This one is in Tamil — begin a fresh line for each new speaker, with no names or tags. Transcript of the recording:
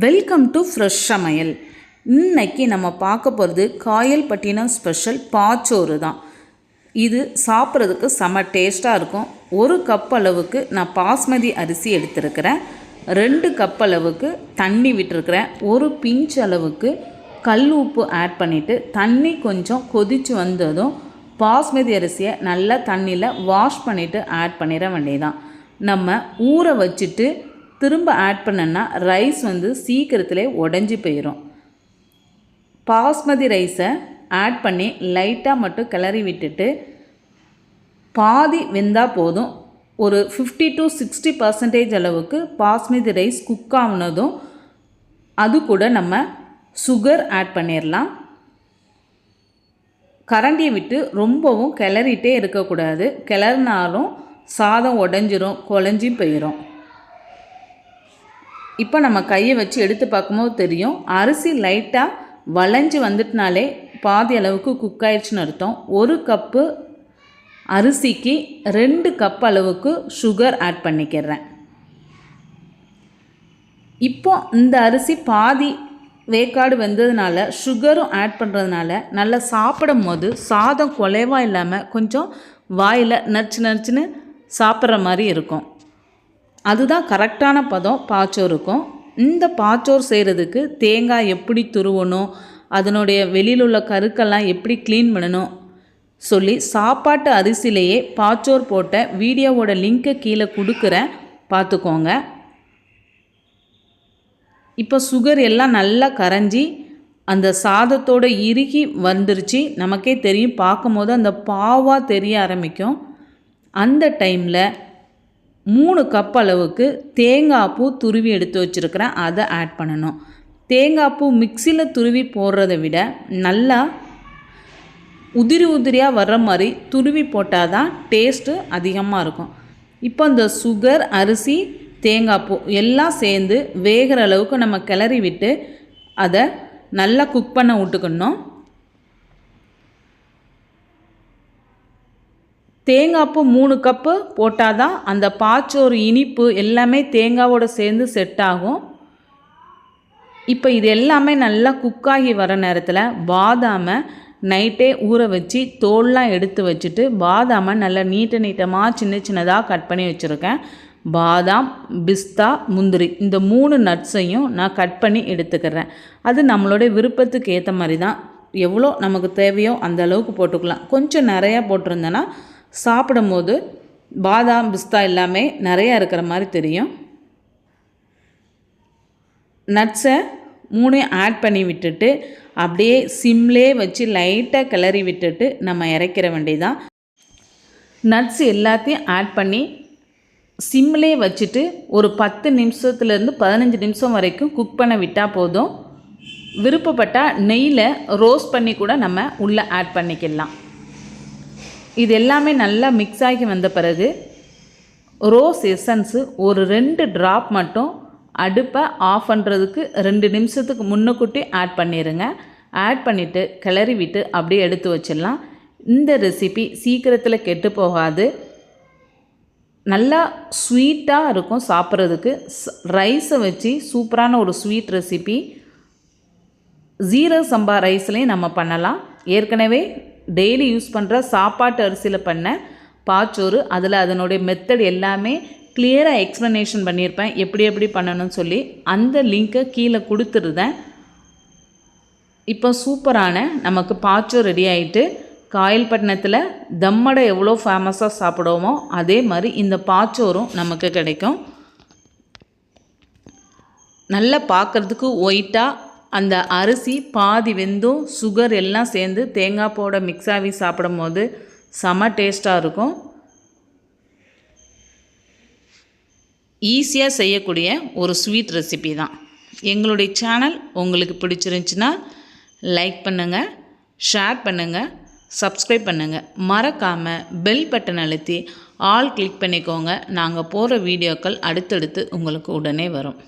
வெல்கம் டு ஃப்ரெஷ் சமையல் இன்னைக்கு நம்ம பார்க்க போகிறது காயல்பட்டினம் ஸ்பெஷல் பாச்சோறு தான். இது சாப்பிட்றதுக்கு செம டேஸ்ட்டாக இருக்கும். ஒரு கப் அளவுக்கு நான் பாஸ்மதி அரிசி எடுத்திருக்கிறேன். ரெண்டு கப் அளவுக்கு தண்ணி விட்டுருக்கிறேன். ஒரு பிஞ்ச் அளவுக்கு கல் உப்பு ஆட் பண்ணிவிட்டு தண்ணி கொஞ்சம் கொதித்து வந்ததும் பாஸ்மதி அரிசியை நல்லா தண்ணியில் வாஷ் பண்ணிவிட்டு ஆட் பண்ணிட வேண்டியதான் நம்ம ஊற வச்சுட்டு திரும்ப ஆட் பண்ணேன்னா ரைஸ் வந்து சீக்கிரத்திலே உடஞ்சி போயிடும் பாஸ்மதி ரைஸை ஆட் பண்ணி லைட்டாக மட்டும் கிளறி விட்டுட்டு பாதி வெந்தால் போதும். ஒரு ஃபிஃப்டி டு சிக்ஸ்டி பர்சன்டேஜ் அளவுக்கு பாஸ்மதி ரைஸ் குக் ஆகுனதும் அது கூட நம்ம சுகர் ஆட் பண்ணிடலாம் கரண்டியை விட்டு ரொம்பவும் கிளறிட்டே இருக்கக்கூடாது. கிளறினாலும் சாதம் உடஞ்சிரும் குழஞ்சி போயிடும் இப்போ நம்ம கையை வச்சு எடுத்து பார்க்கும்போது தெரியும். அரிசி லைட்டாக வளைஞ்சு வந்துட்டுனாலே பாதி அளவுக்கு குக் ஆயிடுச்சுன்னு அர்த்தம். ஒரு கப்பு அரிசிக்கு ரெண்டு கப் அளவுக்கு சுகர் ஆட் பண்ணிக்கிறேன். இப்போ இந்த அரிசி பாதி வேக்காடு வெந்ததுனால சுகரும் ஆட் பண்ணுறதுனால நல்லா சாப்பிடும் போது சாதம் குலைவாக இல்லாமல் கொஞ்சம் வாயில் நச்சு நச்சுன்னு சாப்பிட்ற மாதிரி இருக்கும். அதுதான் கரெக்டான பதம் பாச்சோருக்கும் இந்த பாச்சோர் செய்கிறதுக்கு தேங்காய் எப்படி துருவணும் அதனுடைய வெளியில் உள்ள கருக்கெல்லாம் எப்படி க்ளீன் பண்ணணும் சொல்லி சாப்பாட்டு அரிசிலேயே பாச்சோர் போட்ட வீடியோவோட லிங்க்கை கீழே கொடுக்குறேன். பார்த்துக்கோங்க. இப்போ சுகர் எல்லாம் நல்லா கரைஞ்சி அந்த சாதத்தோட இறுகி வந்துருச்சு. நமக்கே தெரியும் பார்க்கும்போது அந்த பாவாக தெரிய ஆரம்பிக்கும். அந்த டைமில் மூணு கப் அளவுக்கு தேங்காய் பூ துருவி எடுத்து வச்சுருக்கிறேன். அதை ஆட் பண்ணணும். தேங்காய் பூ மிக்சியில் துருவி போடுறத விட நல்லா உதிரி உதிரியாக வர்ற மாதிரி துருவி போட்டால் தான் டேஸ்ட்டு அதிகமாக இருக்கும். இப்போ இந்த சுகர் அரிசி தேங்காய் பூ எல்லாம் சேர்ந்து வேகிற அளவுக்கு நம்ம கிளறி விட்டு அதை நல்லா குக் பண்ண விட்டுக்கணும். தேங்காய்ப்பு மூணு கப்பு போட்டால் தான் அந்த பாச்சோறு இனிப்பு எல்லாமே தேங்காவோட சேர்ந்து செட் ஆகும். இப்போ இது எல்லாமே நல்லா குக்காகி வர நேரத்தில் பாதாமை நைட்டே ஊற வச்சு தோல்லாம் எடுத்து வச்சுட்டு பாதாமை நல்லா நீட்ட நீட்டமாக சின்ன சின்னதாக கட் பண்ணி வச்சுருக்கேன். பாதாம் பிஸ்தா முந்திரி இந்த மூணு நட்ஸையும் நான் கட் பண்ணி எடுத்துக்கிறேன். அது நம்மளுடைய விருப்பத்துக்கு ஏற்ற மாதிரி தான். எவ்வளோ நமக்கு தேவையோ அந்த அளவுக்கு போட்டுக்கலாம். கொஞ்சம் நிறையா போட்டிருந்தேன்னா சாப்பிடும்போது பாதாம் பிஸ்தா எல்லாமே நிறையா இருக்கிற மாதிரி தெரியும். நட்ஸை மூணையும் ஆட் பண்ணி விட்டுட்டு அப்படியே சிம்லே வச்சு லைட்டாக கிளறி விட்டுட்டு நம்ம இறக்கிற வேண்டியதான் நட்ஸ் எல்லாத்தையும் ஆட் பண்ணி சிம்லே வச்சுட்டு ஒரு பத்து நிமிஷத்துலேருந்து பதினஞ்சு நிமிஷம் வரைக்கும் குக் பண்ண விட்டால் போதும். விருப்பப்பட்டால் நெய்யில் ரோஸ்ட் பண்ணி கூட நம்ம உள்ளே ஆட் பண்ணிக்கலாம். இது எல்லாமே நல்லா மிக்ஸ் ஆகி வந்த பிறகு ரோஸ் எசன்ஸு ஒரு ரெண்டு ட்ராப் மட்டும் அடுப்பை ஆஃப் பண்ணுறதுக்கு ரெண்டு நிமிஷத்துக்கு முன்னுக்கூட்டி ஆட் பண்ணிடுங்க ஆட் பண்ணிவிட்டு கிளறி விட்டு அப்படியே எடுத்து வச்சிடலாம். இந்த ரெசிபி சீக்கிரத்தில் கெட்டு போகாது. நல்லா ஸ்வீட்டாக இருக்கும் சாப்பிட்றதுக்கு. ரைஸை வச்சு சூப்பரான ஒரு ஸ்வீட் ரெசிபி ஜீரோ சம்பா ரைஸ்லேயும் நம்ம பண்ணலாம். ஏற்கனவே டெய்லி யூஸ் பண்ணுற சாப்பாட்டு அரிசியில் பண்ண பாச்சோறு அதில் அதனுடைய மெத்தட் எல்லாமே கிளியராக எக்ஸ்ப்ளனேஷன் பண்ணியிருப்பேன். எப்படி எப்படி பண்ணணும்னு சொல்லி அந்த லிங்க்கை கீழே கொடுத்துருந்தேன் இப்போ சூப்பரான நமக்கு பாச்சோ ரெடி ஆகிட்டு காயல்பட்டினத்தில் தம்மடை எவ்வளோ ஃபேமஸாக சாப்பிடுவோமோ அதே மாதிரி இந்த பாச்சோரும் நமக்கு கிடைக்கும். நல்லா பார்க்குறதுக்கு ஒயிட்டாக அந்த அரிசி பாதி வெந்தும் சுகர் எல்லாம் சேர்ந்து தேங்காய் போட மிக்ஸ் ஆகி சாப்பிடும் போது செம டேஸ்ட்டாக இருக்கும். ஈஸியாக செய்யக்கூடிய ஒரு ஸ்வீட் ரெசிபி தான். எங்களுடைய சேனல் உங்களுக்கு பிடிச்சிருந்துச்சின்னா லைக் பண்ணுங்கள் ஷேர் பண்ணுங்கள் சப்ஸ்கிரைப் பண்ணுங்கள் மறக்காமல் பெல் பட்டன் அழுத்தி ஆல் கிளிக் பண்ணிக்கோங்க. நாங்கள் போகிற வீடியோக்கள் அடுத்தடுத்து உங்களுக்கு உடனே வரும்.